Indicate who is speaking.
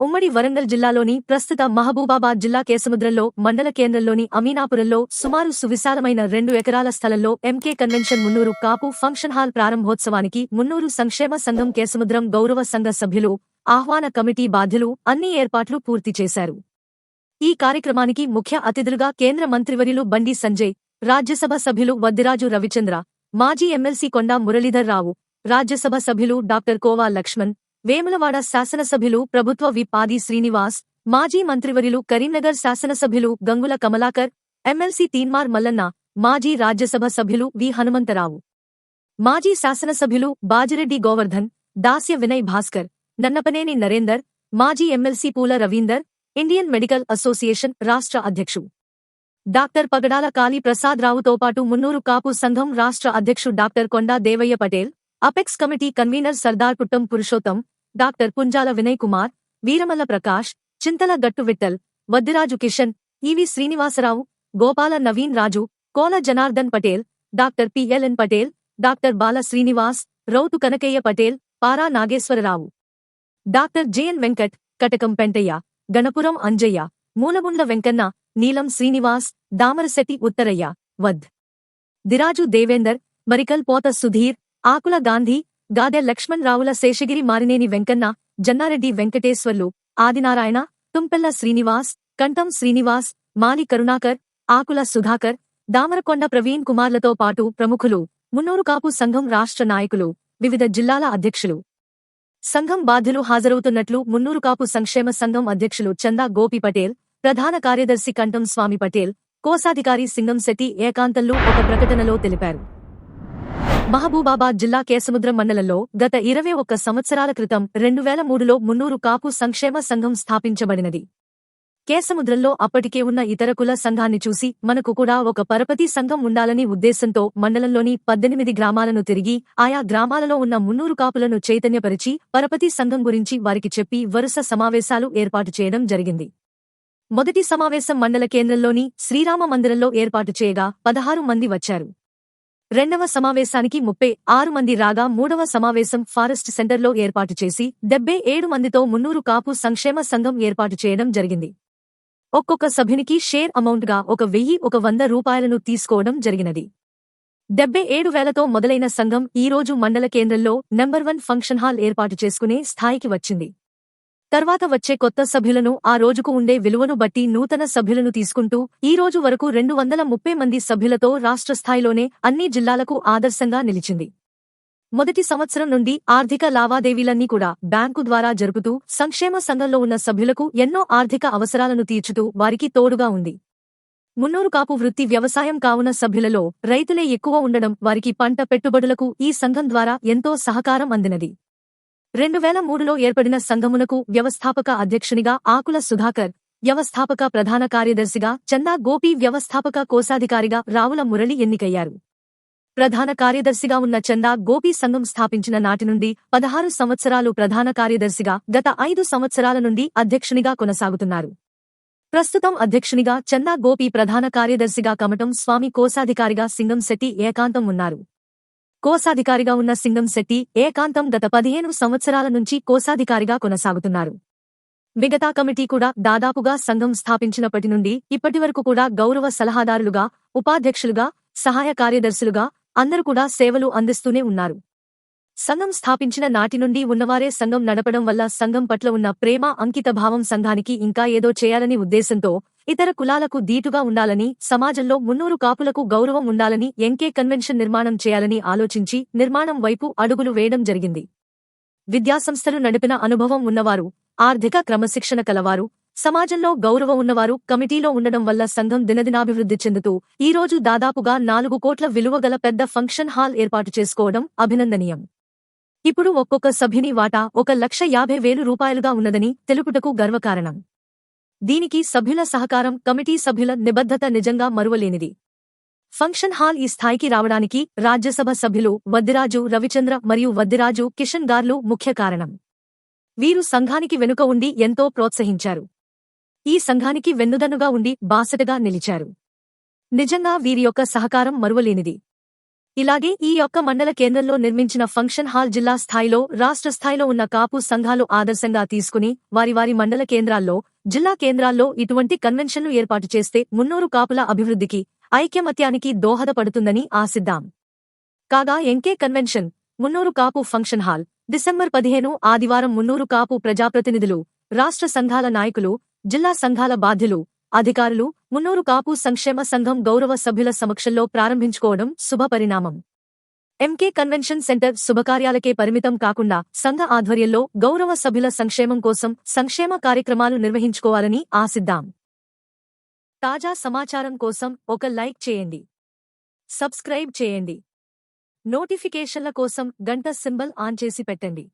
Speaker 1: ఉమ్మడి వరంగల్ జిల్లాలోని ప్రస్తుత మహబూబాబాద్ జిల్లా కేసముద్రంలో మండల కేంద్రంలోని అమీనాపురంలో సుమారు సువిశాలమైన రెండు ఎకరాల స్థలంలో MK convention Munnuru Kapu function hall ప్రారంభోత్సవానికి మున్నూరు సంక్షేమ సంఘం కేసముద్రం గౌరవ సంఘ సభ్యులు ఆహ్వాన కమిటీ బాధ్యులు అన్ని ఏర్పాట్లు పూర్తి చేశారు. ఈ కార్యక్రమానికి ముఖ్య అతిథులుగా కేంద్ర మంత్రివర్యులు బండి సంజయ్ రాజ్యసభ సభ్యులు వద్దిరాజు రవిచంద్ర మాజీ ఎమ్మెల్సీ కొండా మురళీధర్ రావు రాజ్యసభ సభ్యులు డాక్టర్ కోవా లక్ష్మణ్ వేములవాడ శాసనసభ్యులు ప్రభుత్వ విప్ ఆది శ్రీనివాస్ మాజీ మంత్రివర్యులు కరీంనగర్ శాసనసభ్యులు గంగుల కమలాకర్ ఎమ్మెల్సీ తీన్మార్ మల్లన్న మాజీ రాజ్యసభ సభ్యులు వి హనుమంతరావు మాజీ శాసనసభ్యులు బాజిరెడ్డి గోవర్ధన్ దాస్య వినయ్ భాస్కర్ నన్నపనేని నరేందర్ మాజీ ఎమ్మెల్సీ పూల రవీందర్ ఇండియన్ మెడికల్ అసోసియేషన్ రాష్ట్ర అధ్యక్షుడు డాక్టర్ పగడాల కాళీ ప్రసాద్ రావుతో పాటు మున్నూరు కాపు సంఘం రాష్ట్ర అధ్యక్షుడు doctor Konda Devaiah Patel apex committee convener Sardar Puttam Purushottam doctor Punjala Vinay Kumar Veeramalla Prakash Chintala Gattu Vittal Vaddiraju Kishan EV Srinivasarao Gopala Naveen Raju Kola Janardhan Patel doctor PLN Patel doctor Bala Srinivas Rautu Kanakaiah Patel Para Nageswararao. Doctor JN Venkat Katakam Pentaiah Ganapuram Anjaiah Mulagundla Venkanna Neelam Srinivas Damarasetti Uttarayya వద్. దిరాజు దేవేందర్ మరికల్ పోత సుధీర్ ఆకుల గాంధీ గాదె లక్ష్మణ్ రావుల శేషగిరి మారినేని వెంకన్న జన్నారెడ్డి వెంకటేశ్వర్లు ఆదినారాయణ తుంపెల్ల శ్రీనివాస్ కంఠం శ్రీనివాస్ మాలి కరుణాకర్ ఆకుల సుధాకర్ దామరకొండ ప్రవీణ్ కుమార్లతో పాటు ప్రముఖులు మున్నూరు కాపు సంఘం రాష్ట్ర నాయకులు వివిధ జిల్లాల అధ్యక్షులు. సంఘం బాధ్యులు హాజరవుతున్నట్లు మున్నూరు కాపు సంక్షేమ సంఘం అధ్యక్షులు చందా గోపి పటేల్ ప్రధాన కార్యదర్శి కంఠం స్వామి పటేల్ కోశాధికారి సింగం శెట్టి ఏకాంతంలో ఒక ప్రకటనలో తెలిపారు. మహబూబాబాద్ జిల్లా కేసముద్రం మండలంలో గత ఇరవై ఒక్క సంవత్సరాల క్రితం రెండు వేల మూడులో మున్నూరు కాపు సంక్షేమ సంఘం స్థాపించబడినది. కేసముద్రంలో అప్పటికే ఉన్న ఇతర కుల సంఘాన్ని చూసి మనకు కూడా ఒక పరపతి సంఘం ఉండాలని ఉద్దేశంతో మండలంలోని పద్దెనిమిది గ్రామాలను తిరిగి ఆయా గ్రామాలలో ఉన్న మున్నూరు కాపులను చైతన్యపరిచి పరపతి సంఘం గురించి వారికి చెప్పి వరుస సమావేశాలు ఏర్పాటు చేయడం జరిగింది. మొదటి సమావేశం మండల కేంద్రంలోని శ్రీరామ మందిరంలో ఏర్పాటు చేయగా పదహారు మంది వచ్చారు. రెండవ సమావేశానికి ముప్పై ఆరు మంది రాగా మూడవ సమావేశం ఫారెస్ట్ సెంటర్లో ఏర్పాటు చేసి డెబ్బై ఏడు మందితో మున్నూరు కాపు సంక్షేమ సంఘం ఏర్పాటు చేయడం జరిగింది. ఒక్కొక్క సభ్యునికి షేర్ అమౌంట్గా ఒక వెయ్యి ఒక వంద రూపాయలను తీసుకోవడం జరిగినది. డెబ్బై ఏడు వేలతో మొదలైన సంఘం ఈ రోజు మండల కేంద్రంలో నెంబర్ వన్ ఫంక్షన్ హాల్ ఏర్పాటు చేసుకునే స్థాయికి వచ్చింది. తర్వాత వచ్చే కొత్త సభ్యులను ఆ రోజుకు ఉండే విలువను బట్టి నూతన సభ్యులను తీసుకుంటూ ఈ రోజు వరకు రెండు వందల ముప్పై మంది సభ్యులతో రాష్ట్ర స్థాయిలోనే అన్ని జిల్లాలకు ఆదర్శంగా నిలిచింది. మొదటి సంవత్సరం నుండి ఆర్థిక లావాదేవీలన్నీ కూడా బ్యాంకు ద్వారా జరుపుతూ సంక్షేమ సంఘంలో ఉన్న సభ్యులకు ఎన్నో ఆర్థిక అవసరాలను తీర్చుతూ వారికి తోడుగా ఉంది. మున్నూరు కాపు వృత్తి వ్యవసాయం కావున సభ్యులలో రైతులే ఎక్కువ ఉండడం వారికి పంట పెట్టుబడులకు ఈ సంఘం ద్వారా ఎంతో సహకారం అందినది. రెండు వేల మూడులో ఏర్పడిన సంఘమునకు వ్యవస్థాపక అధ్యక్షునిగా ఆకుల సుధాకర్ వ్యవస్థాపక ప్రధాన కార్యదర్శిగా చందా గోపి వ్యవస్థాపక కోశాధికారిగా రావుల మురళి ఎన్నికయ్యారు. ప్రధాన కార్యదర్శిగా ఉన్న చందా గోపి సంఘం స్థాపించిన నాటి నుండి పదహారు సంవత్సరాలు ప్రధాన కార్యదర్శిగా గత ఐదు సంవత్సరాల నుండి అధ్యక్షునిగా కొనసాగుతున్నారు. ప్రస్తుతం అధ్యక్షునిగా చందా గోపి ప్రధాన కార్యదర్శిగా కమటం స్వామి కోశాధికారిగా సింగం శెట్టి ఏకాంతం ఉన్నారు. కోశాధికారిగా ఉన్న సింగం శెట్టి ఏకాంతం గత పదిహేను సంవత్సరాల నుంచి కోశాధికారిగా కొనసాగుతున్నారు. మిగతా కమిటీ కూడా దాదాపుగా సంఘం స్థాపించినప్పటి నుండి ఇప్పటివరకు కూడా గౌరవ సలహాదారులుగా ఉపాధ్యక్షులుగా సహాయ కార్యదర్శులుగా అందరూ కూడా సేవలు అందిస్తూనే ఉన్నారు. సంఘం స్థాపించిన నాటి నుండి ఉన్నవారే సంఘం నడపడం వల్ల సంఘం పట్ల ఉన్న ప్రేమ అంకితభావం సంఘానికి ఇంకా ఏదో చేయాలని ఉద్దేశంతో ఇతర కులాలకు దీటుగా ఉండాలని సమాజంలో మున్నూరు కాపులకు గౌరవం ఉండాలని ఎంకే కన్వెన్షన్ నిర్మాణం చేయాలని ఆలోచించి నిర్మాణం వైపు అడుగులు వేయడం జరిగింది. విద్యాసంస్థలు నడిపిన అనుభవం ఉన్నవారు ఆర్థిక క్రమశిక్షణ కలవారు సమాజంలో గౌరవం ఉన్నవారు కమిటీలో ఉండడం వల్ల సంఘం దినదినాభివృద్ధి చెందుతూ ఈ రోజు దాదాపుగా నాలుగు కోట్ల విలువగల పెద్ద ఫంక్షన్ హాల్ ఏర్పాటు చేసుకోవడం అభినందనీయం. ఇప్పుడు ఒక్కొక్క సభ్యుని వాటా ఒక లక్ష యాభై వేలు రూపాయలుగా ఉన్నదని తెలుపుటకు గర్వకారణం. దీనికి సభ్యుల సహకారం కమిటీ సభ్యుల నిబద్ధత నిజంగా మరువలేనిది. ఫంక్షన్ హాల్ ఈ స్థాయికి రావడానికి రాజ్యసభ సభ్యులు వద్దిరాజు రవిచంద్ర మరియు వద్దిరాజు కిషన్ గార్లు ముఖ్య కారణం. వీరు సంఘానికి వెనుక ఉండి ఎంతో ప్రోత్సహించారు. ఈ సంఘానికి వెన్నుదన్నుగా ఉండి బాసటగా నిలిచారు. నిజంగా వీరి యొక్క సహకారం మరువలేనిది. ఇలాగే ఈ యొక్క మండల కేంద్రంలో నిర్మించిన ఫంక్షన్ హాల్ జిల్లా స్థాయిలో రాష్ట్ర స్థాయిలో ఉన్న కాపు సంఘాలు ఆదర్శంగా తీసుకుని వారి వారి మండల కేంద్రాల్లో జిల్లా కేంద్రాల్లో ఇటువంటి కన్వెన్షన్లు ఏర్పాటు చేస్తే మున్నూరు కాపుల అభివృద్ధికి ఐక్యమత్యానికి దోహదపడుతుందని ఆశిద్దాం. కాగా MK convention Munnuru Kapu function hall December పదిహేను ఆదివారం మున్నూరు కాపు ప్రజాప్రతినిధులు రాష్ట్ర సంఘాల నాయకులు జిల్లా సంఘాల బాధ్యులు అధికారులు మున్నూరు కాపు సంక్షేమ సంఘం గౌరవ సభ్యుల సమక్షంలో ప్రారంభించుకోవడం శుభపరిణామం ఎంకే కన్వెన్షన్ సెంటర్ శుభకార్యాలకే పరిమితం కాకుండా సంఘ ఆధ్వర్యంలో గౌరవ సభ్యుల సంక్షేమం కోసం సంక్షేమ కార్యక్రమాలు నిర్వహించుకోవాలని ఆశిద్దాం. తాజా సమాచారం కోసం ఒక లైక్ చేయండి. సబ్స్క్రైబ్ చేయండి. నోటిఫికేషన్ల కోసం గంట సింబల్ ఆన్ చేసి పెట్టండి.